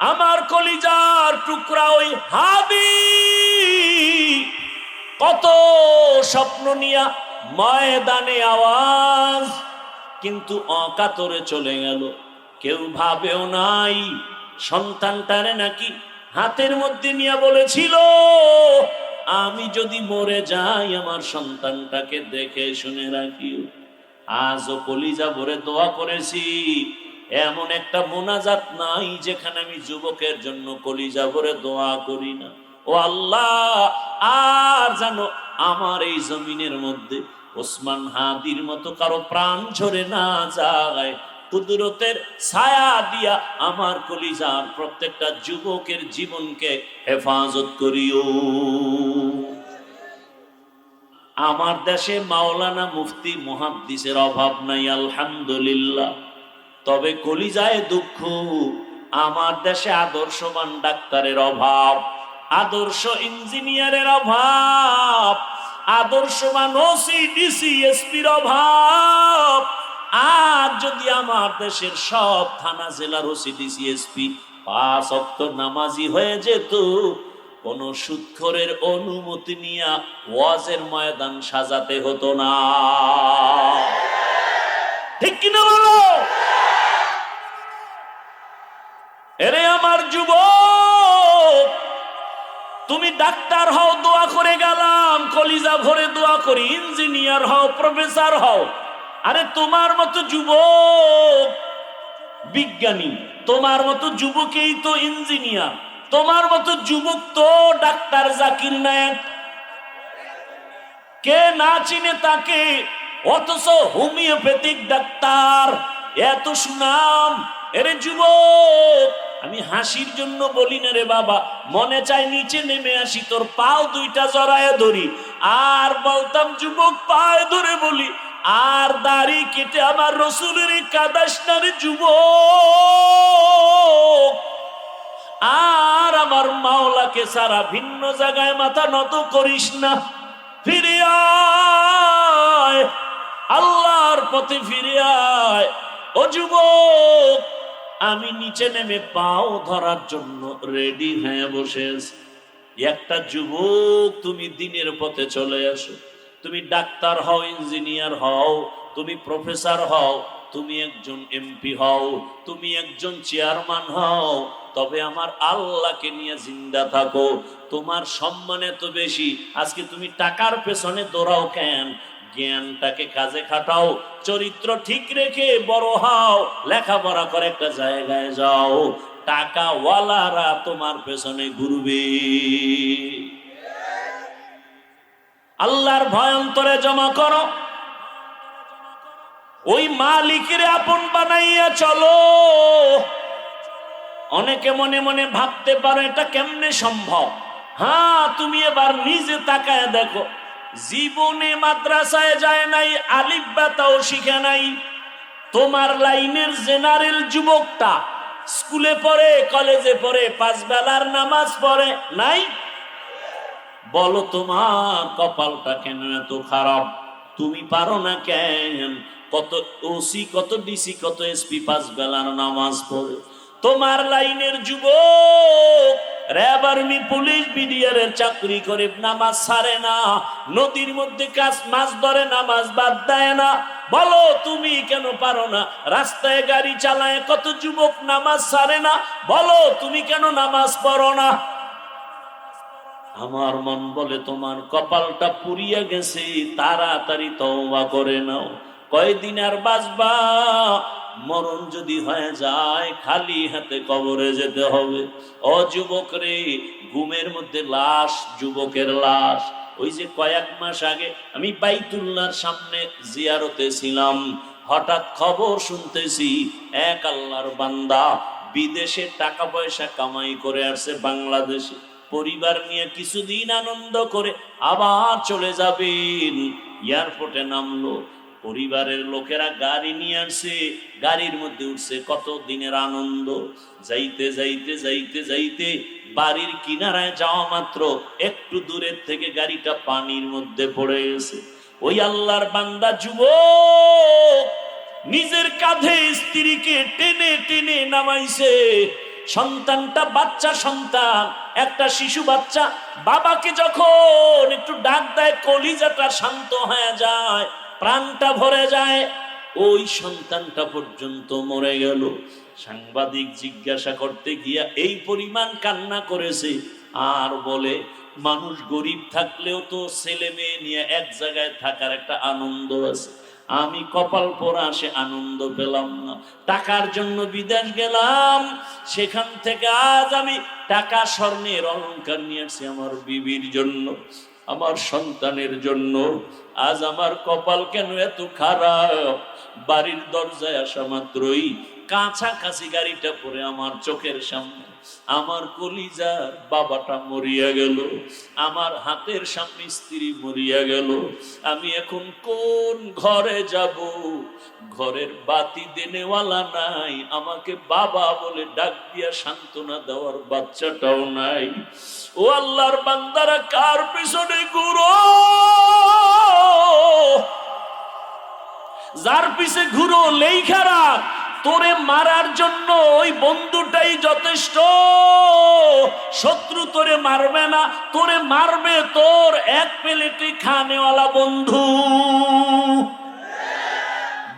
আমার কলিজার টুকরা ওই হাবি। কত স্বপ্ন নিয়া ময়দানে আওয়াজ, কিন্তু অকাতরে চলে গেল। কেউ ভাবেও নাই, সন্তানটারে নাকি হাতের মধ্যে নিয়ে বলেছিল, আমি যদি মরে যাই, আমার সন্তানটাকে দেখে শুনে রাখিও। আজও কলিজা ভরে দোয়া করেছি এমন একটা মোনাজাত নাই যেখানে আমি যুবকের জন্য কলিজা ভরে দোয়া করি না। ও আল্লাহ, আর জানো আমার এই জমিনের মধ্যে ওসমান হাদির মতো কারও প্রাণ ঝরে না যায়। কুদরতের ছায়া দিয়া আমার কলিজার প্রত্যেকটা যুবকের জীবনকে হেফাজত করিও। আমার দেশে মাওলানা মুফতি মুহাদ্দিসের অভাব নাই, আলহামদুলিল্লাহ। তবে কলিজায় দুঃখ, আমার দেশে আদর্শবান ডাক্তারের অভাব, আদর্শ ইঞ্জিনিয়ারের অভাব, আদর্শবান ওসি ডিসি এসপির অভাব। আর যদি আমার দেশের সব থানা জেলার ওসি ডিসি এসপি পাঁচ অক্ত নামাজি হয়ে যেত, কোন সুৎখরের অনুমতি নিয়ে ওয়াজের ময়দান সাজাতে হতো না। ঠিক কিনা বলো? এরে আমার যুব তুমি ডাক্তার হও, দোয়া করে গেলাম, কলিজা ভরে দোয়া করি, ইঞ্জিনিয়ার হও, প্রফেসর হও। আরে তোমার মতো যুবক বিজ্ঞানী, তোমার মতো যুবকেই তো ইঞ্জিনিয়ার, তোমার মতো যুবক তো ডাক্তার জাকির নায়ক। কে না চিনে তাকে, অথচ হোমিওপ্যাথিক ডাক্তার, এত সুনাম। এরে যুবক আমি হাসির জন্য বলি না রে বাবা, মনে চাই নিচে নেমে আসি, তোর পাও দুইটা জড়ায় ধরি। আর বলতাম, যুবক পায়ে ধরে বলি, আর দাড়ি কেটে আমার রসুলের কাদাস না রে যুবক। আর আমার মাওলাকে সারা ভিন্ন জায়গায় মাথা নত করিস না। ফিরে আয়, আল্লাহর পথে ফিরে আয়। ও যুবক আমি নিচে নেমে পাও ধরার জন্য রেডি, হয়ে, বসে আছি। একটা যুবক, তুমি দিনের পথে চলে আসো। তুমি ডাক্তার হও, ইঞ্জিনিয়ার হও, তুমি প্রফেসর হও, তুমি একজন এমপি হও, তুমি একজন চেয়ারম্যান হও। তবে আমার আল্লাহকে নিয়ে জিন্দা থাকো। তোমার সম্মান এত বেশি। আজকে তুমি টাকার পেছনে দৌড়াও কেন? জ্ঞানটাকে কাজে খাটাও, চরিত্র ঠিক রেখে বড় হও, লেখাপড়া করে একটা জায়গায় যাও। টাকা ওয়ালারা তোমার পেছনে ঘুরবে। আল্লাহর ভয়ন্তরে জমা করো। ওই মালিকের আপন বানাইয়া চলো। অনেকে মনে মনে ভাবতে পারো, এটা কেমনে সম্ভব? হ্যাঁ তুমি এবার নিজে তাকায় দেখো। জীবনে মাদ্রাসায় যায় নাই, আলিফ বাতাও শিখে নাই। তোমার লাইনের জেনারেল যুবকটা স্কুলে পড়ে, কলেজে পড়ে, পাঁচ বেলার নামাজ পড়ে, নাই? বলো তোমার কপালটা কেন এত খারাপ? তুমি পারো না কেন? কত ওসি, কত ডিসি, কত এসপি পাঁচ বেলার নামাজ পড়ে। তোমার লাইনের যুবক র্যাব আর্মি, পুলিশ বিডিআরের চাকরি করে নামাজ না, নদীর মধ্যে কাজ, মাছ ধরে, নামাজ বাদ দেয় না। বলো, তুমি কেন পারো না? রাস্তায় গাড়ি চালায় কত যুবক নামাজ ছাড়ে না? বলো, তুমি কেন নামাজ পড়ো না? আমার মন বলে তোমার কপালটা পুড়িয়া গেছে, তাড়াতাড়ি তওবা করে নাও। কয়দিন আর বাঁচবা? মরণ যদি হয়ে যায়, খালি হাতে কবরে যেতে হবে। ও যুবক রে, ঘুমের মধ্যে লাশ, যুবকের লাশ। ওই যে কয়েক মাস আগে আমি বাইতুল্লাহর সামনে জিয়ারতে ছিলাম, হঠাৎ খবর শুনতেছি, এক আল্লাহর বান্দা বিদেশে টাকা পয়সা কামাই করে আসছে বাংলাদেশে। পরিবার নিয়ে কিছুদিন আনন্দ করে আবার চলে যাবেন। এয়ারপোর্টে নামলো। পরিবারের লোকেরা গাড়ি নিয়ে আসছে গাড়ির মধ্যে উঠছে কত দিনের আনন্দ। যাইতে যাইতে যাইতে যাইতে বাড়ির কিনারায় যাওয়া মাত্র একটু দূরের থেকে গাড়িটা পানির মধ্যে পড়ে গেছে। ওই আল্লাহর বান্দা যুবক, নিজের কাঁধে স্ত্রীকে টেনে টেনে নামাইছে। সন্তানটা বাচ্চা সন্তান, একটা শিশু বাচ্চা। বাবাকে যখন একটু ডাক দেয়, কলিজাটা শান্ত হয়ে যায়। প্রাণটা ভরে যায়। ওই সন্তানটা পর্যন্ত মরে গেল। সাংবাদিক জিজ্ঞাসা করতে গিয়া এই পরিমাণ কান্না করেছে। আর বলে, মানুষ গরিব থাকলেও তো ছেলে মেয়ে নিয়ে এক জায়গায় থাকার একটা আনন্দ আছে। আমি কপাল পরা সে আনন্দ পেলাম না। টাকার জন্য বিদেশ গেলাম। সেখান থেকে আজ আমি টাকা, স্বর্ণের অলঙ্কার নিয়ে আমার বিবির জন্য। আমার সন্তানের জন্য। আজ আমার কপাল কেন এত খারাপ? বাড়ির দরজায় আসা মাত্রই কাছাকাছি গাড়িটা পরে আমার চোখের সামনে। আমার কলিজার বাবাটা মরিয়া গেল, আমার হাতের সামনে স্ত্রী মরিয়া গেল। আমি এখন কোন ঘরে যাব? ঘরের বাতি দেনেওয়ালা নাই, আমাকে বাবা বলে ডাক দিয়া সান্ত্বনা দেওয়ার বাচ্চাটাও নাই। ও আল্লাহর বান্দারা, কার পিছনে ঘুরো? যার পিছে ঘুরো লেই খারাপ তোরে মারার জন্য ওই বন্ধুটাই যথেষ্ট। শত্রু তোরে মারবে না, তোরে মারবে তোর এক প্লেটে খানেওয়ালা বন্ধু।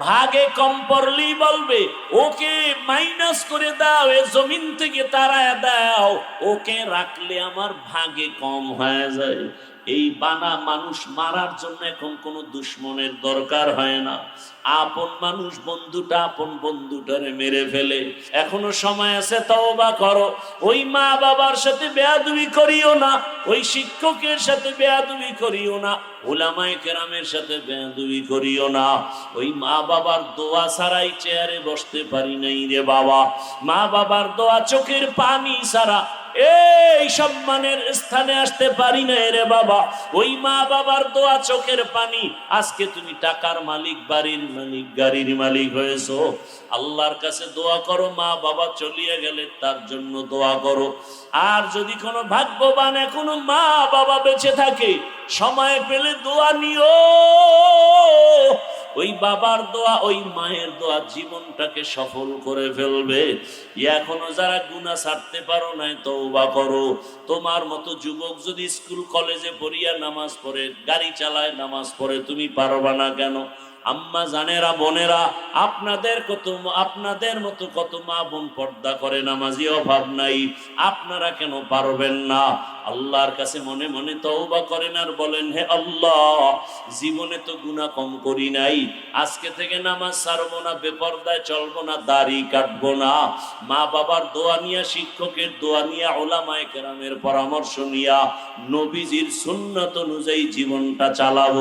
ভাগে কম পড়লেই বলবে, ওকে মাইনাস করে দাও, এ জমিন থেকে তারা দাও, ওকে রাখলে আমার ভাগে কম হয়ে যায়। এই বানা মানুষ মারার জন্য এখন কোনো দুশ্মনের দরকার হয় না। আপন মানুষ বন্ধুটা আপন বন্ধুটারে মেরে ফেলে। এখনও সময় আছে, তওবা করো। ওই মা বাবার সাথে বেয়াদবি করিও না, ওই শিক্ষকের সাথে বেয়াদবি করিও না, ওলামায়ে কেরামের সাথে বেয়াদবি করিও না। ওই মা বাবার দোয়া ছাড়াই চেয়ারে বসতে পারি নাই রে বাবা। মা বাবার দোয়া চোখের পানি ছাড়া এই সম্মানের স্থানে আসতে পারি না রে বাবা। ওই মা বাবার দোয়া চোখের পানি। আজকে তুমি টাকার মালিক, বাড়ির মালিক, গাড়ির মালিক হয়েছো। আল্লাহর কাছে দোয়া করো, মা বাবা চলিয়ে গেলে তার জন্য দোয়া করো। আর যদি কোনো ভাগ্যবান এখনও মা বাবা বেঁচে থাকে, সময় পেলে দোয়া নিও। ওই বাবার দোয়া, ওই মায়ের দোয়া জীবনটাকে সফল করে ফেলবে। এখনও যারা গুণা ছাড়তে পারো নাই, তওবা করো। তোমার মতো যুবক যদি স্কুল, কলেজে পড়িয়া নামাজ পড়ে, গাড়ি চালায় নামাজ পড়ে, তুমি পারবা না কেন? আম্মা, জানেরা, বোনেরা, আপনাদের কত আপনাদের মতো কত মা বোন পর্দা করে, নামাজি অভাব নাই। আপনারা কেন পারবেন না? আল্লাহর কাছে মনে মনে তওবা করেন আর বলেন, হে আল্লাহ, জীবনে তো গুনাহ কম করি নাই। আজকে থেকে নামাজ ছাড়বো না, বেপর্দায় চলবো না, দাড়ি কাটবো না। মা বাবার দোয়া নিয়া, শিক্ষকের দোয়া নিয়া, ওলামায়ে কেরামের পরামর্শ নিয়া, নবীজির সুন্নত অনুযায়ী জীবনটা চালাবো।